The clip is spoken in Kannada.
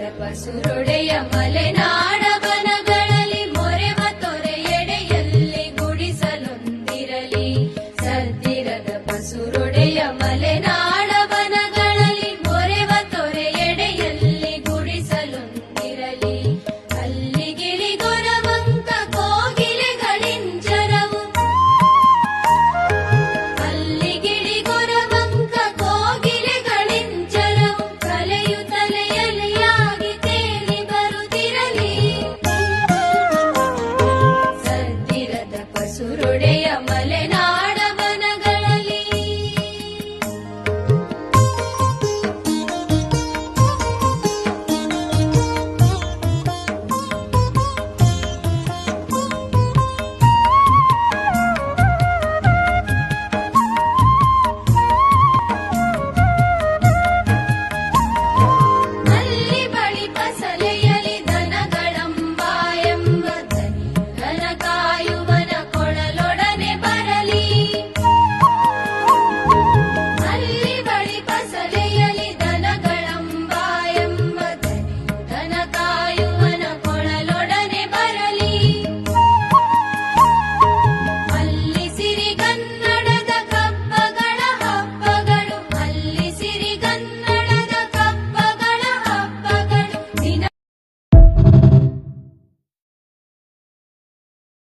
ತಪಸುರೊಡೆಯ ಮಲೆನಾಡವನಗಳಲ್ಲಿ ಮೊರೆವ ತೊರೆಯಡೆಯಲ್ಲಿ ಗುಡಿಸಲೊಂದಿರಲಿ. ಸದ್ದಿರ ಪಸುರೊಡೆಯ ಮಲೆನಾಡ